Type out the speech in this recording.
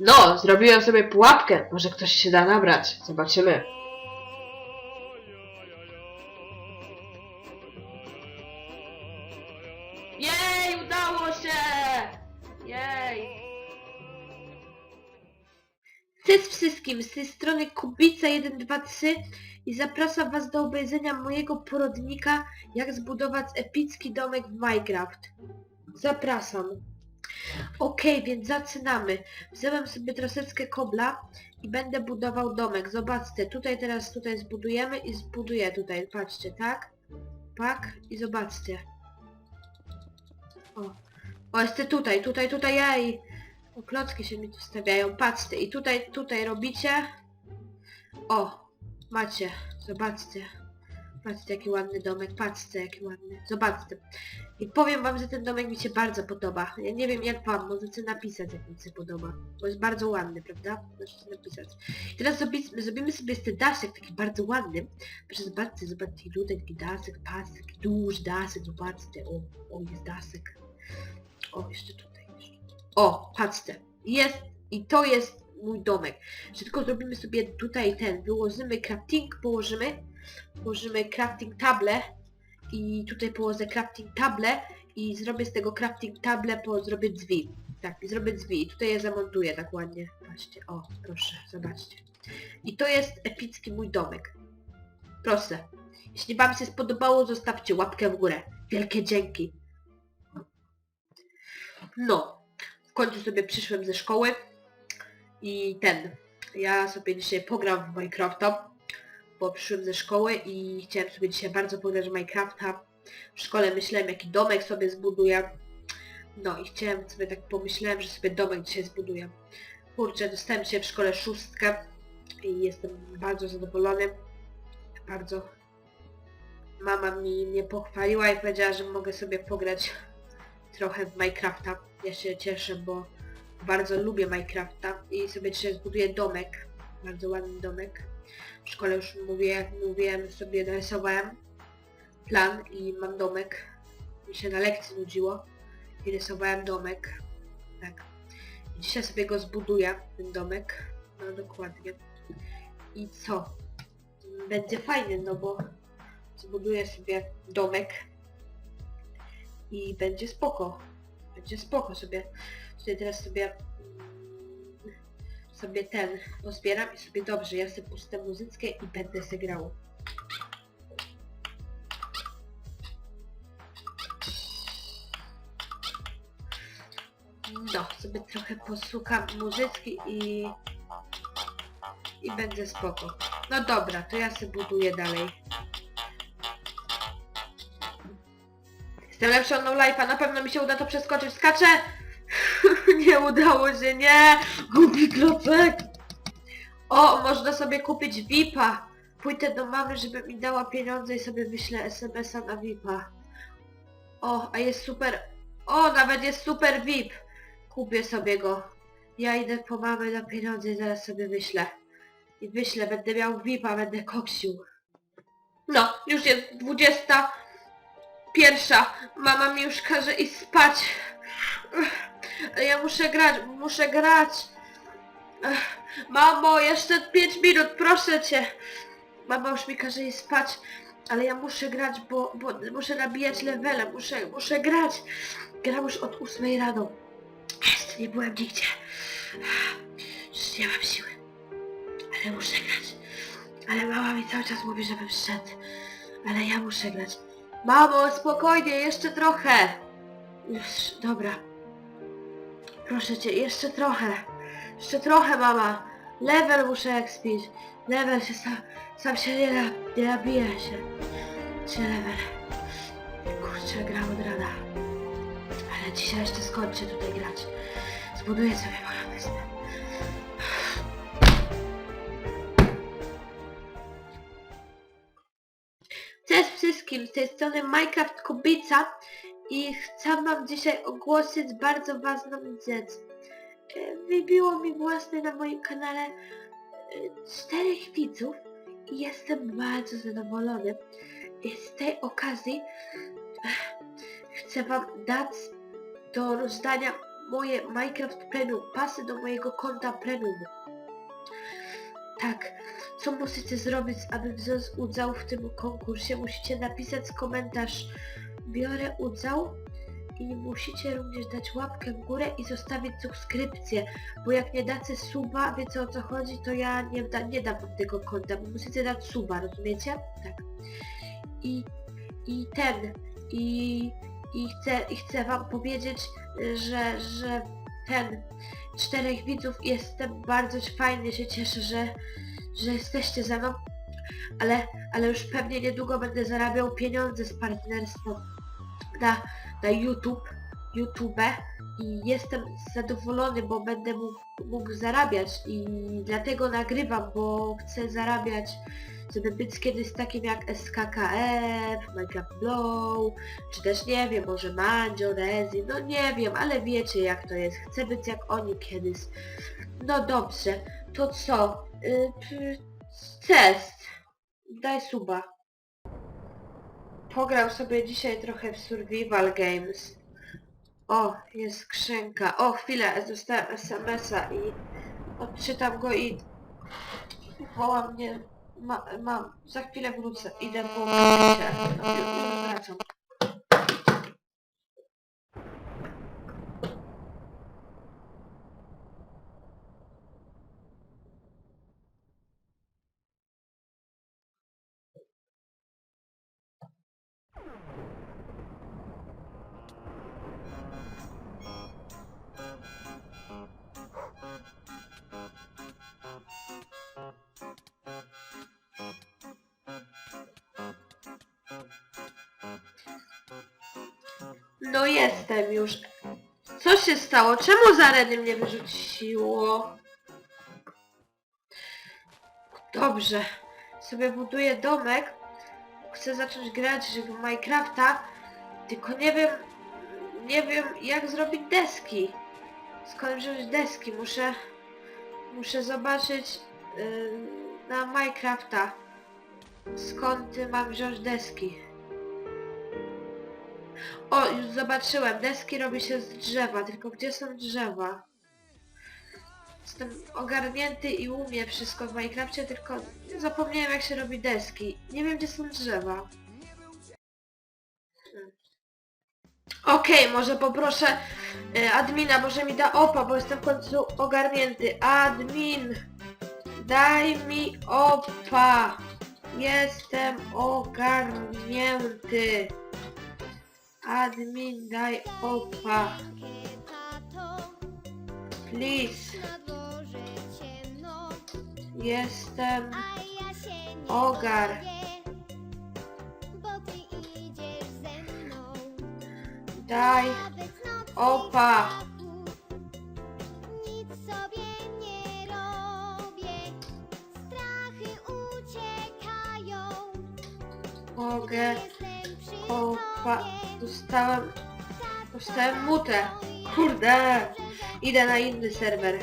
No, zrobiłem sobie pułapkę. Może ktoś się da nabrać. Zobaczymy. Jej, udało się! Jej! Cześć wszystkim, z tej strony Kubica123 i zapraszam was do obejrzenia mojego porodnika jak zbudować epicki domek w Minecraft. Zapraszam. Okej, więc zaczynamy. Wziąłem sobie troszeczkę kobla i będę budował domek. Zobaczcie, tutaj teraz tutaj zbudujemy i zbuduję tutaj. Patrzcie, tak? Tak? I zobaczcie. O. O, jeszcze tutaj, tutaj, tutaj, jej! O, klocki się mi tu stawiają. Patrzcie, i tutaj, tutaj robicie. O, macie, zobaczcie. Patrzcie, jaki ładny domek, patrzcie, jaki ładny. Zobaczcie. I powiem wam, że ten domek mi się bardzo podoba. Ja nie wiem jak wam, możecie napisać jak mi się podoba. Bo jest bardzo ładny, prawda? Możecie napisać. I teraz zrobimy, zrobimy sobie jeszcze daszek taki bardzo ładny. Proszę zobaczcie, zobaczcie, taki daszek, taki duży daszek, zobaczcie. O, o, jest daszek. O, jeszcze tutaj, jeszcze. O, patrzcie. Jest, i to jest mój domek. Że tylko zrobimy sobie tutaj ten, wyłożymy crafting, położymy, położymy crafting table i tutaj położę crafting table i zrobię z tego crafting table, po, zrobię drzwi. Tak, i zrobię drzwi i tutaj je zamontuję tak ładnie. Patrzcie, o, proszę, zobaczcie. I to jest epicki mój domek. Proszę. Jeśli wam się spodobało, zostawcie łapkę w górę. Wielkie dzięki. No, w końcu sobie przyszłem ze szkoły i ten, ja sobie dzisiaj pogram w Minecrafta, bo przyszłem ze szkoły i chciałem sobie dzisiaj bardzo pograć Minecrafta. W szkole myślałem jaki domek sobie zbuduję. No i chciałem sobie tak pomyślałem, że sobie domek dzisiaj zbuduję. Kurczę, dostałem dzisiaj w szkole szóstkę i jestem bardzo zadowolony. Bardzo. Mama mi mnie pochwaliła i powiedziała, że mogę sobie pograć trochę w Minecrafta. Ja się cieszę, bo bardzo lubię Minecrafta i sobie dzisiaj zbuduję domek. Bardzo ładny domek. W szkole już mówię, mówiłem, sobie narysowałem plan i mam domek. Mi się na lekcji nudziło i rysowałem domek. Tak. I dzisiaj sobie go zbuduję, ten domek. No dokładnie. I co? Będzie fajny, no bo zbuduję sobie domek i będzie spoko. Będzie spoko sobie. Tutaj teraz sobie mm, sobie ten pozbieram i sobie dobrze, ja sobie pustę muzyczkę i będę sobie grał. No, sobie trochę posłucham muzyczki i i będzie spoko. No dobra, to ja sobie buduję dalej. Jestem lepszy od no life'a, na pewno mi się uda to przeskoczyć. Skaczę! nie udało się, nie! Głupi klocek! O, można sobie kupić VIPa. Pójdę do mamy, żeby mi dała pieniądze i sobie wyślę SMS-a na VIPa. O, a jest super... O, nawet jest super VIP! Kupię sobie go. Ja idę po mamę na pieniądze i zaraz sobie wyślę. I wyślę, będę miał VIPa, będę koksił. No, już jest 20 pierwsza. Mama mi już każe iść spać. Ja muszę grać, muszę grać. Mamo, jeszcze 5 minut, proszę cię. Mama już mi każe iść spać, ale ja muszę grać, bo, bo muszę nabijać levele, muszę, muszę grać. Gram już od 8 rano. Jeszcze nie byłem nigdzie. Już nie mam siły. Ale muszę grać. Ale mama mi cały czas mówi, żebym szedł. Ale ja muszę grać. Mamo, spokojnie, jeszcze trochę. Już, dobra. Proszę cię, jeszcze trochę. Jeszcze trochę, mama. Level muszę expić. Level się sam, sam się nie, na, nie nabije się. Czy level? Kurczę, gram od rana. Ale dzisiaj jeszcze skończę tutaj grać. Zbuduję sobie moją wyspę. Cześć wszystkim, z tej strony Minecraft Kubica i chcę wam dzisiaj ogłosić bardzo ważną rzecz. Wybiło mi właśnie na moim kanale e, czterech widzów i jestem bardzo zadowolony. Z tej okazji e, chcę wam dać do rozdania moje Minecraft Premium, pasy do mojego konta Premium. Tak, co musicie zrobić, aby wziąć udział w tym konkursie? Musicie napisać komentarz biorę udział i musicie również dać łapkę w górę i zostawić subskrypcję, bo jak nie dacie suba, wiecie o co chodzi, to ja nie, da, nie dam wam tego konta, bo musicie dać suba, rozumiecie? Tak. I, i ten, i, i, chcę, i chcę wam powiedzieć, że, że ten, czterech widzów, jestem bardzo fajnie się cieszę, że, że jesteście ze mną, ale, ale już pewnie niedługo będę zarabiał pieniądze z partnerstwa na, na YouTube, YouTube i jestem zadowolony, bo będę mógł, mógł zarabiać i dlatego nagrywam, bo chcę zarabiać, żeby być kiedyś takim jak SKKF, Minecraft Blow, czy też nie wiem, może Manjo, Rezi, no nie wiem, ale wiecie jak to jest, chcę być jak oni kiedyś. No dobrze, to co? Yy, test. Daj suba. Pograł sobie dzisiaj trochę w Survival Games. O, jest skrzynka. O, chwilę, dostałem SMS-a i odczytam go i woła mnie. Ma, mam, za chwilę wrócę. Idę po picie. No jestem już. Co się stało? Czemu z areny mnie wyrzuciło? Dobrze. Sobie buduję domek. Chcę zacząć grać w Minecrafta. Tylko nie wiem... Nie wiem jak zrobić deski. Skąd wziąć deski? Muszę... Muszę zobaczyć yy, na Minecrafta. Skąd mam wziąć deski? O, już zobaczyłem. Deski robi się z drzewa, tylko gdzie są drzewa? Jestem ogarnięty i umiem wszystko w Minecrafcie, tylko zapomniałem jak się robi deski. Nie wiem gdzie są drzewa. Hmm. Okej, może poproszę e, admina, może mi da opa, bo jestem w końcu ogarnięty. Admin, daj mi opa. Jestem ogarnięty. Admin, daj opa. Please. Jestem ogar. Daj opa. Nic sobie nie robię. Strachy uciekają. Mogę opa. Tobie. Dostałem, dostałem mutę. Kurde. Idę na inny serwer.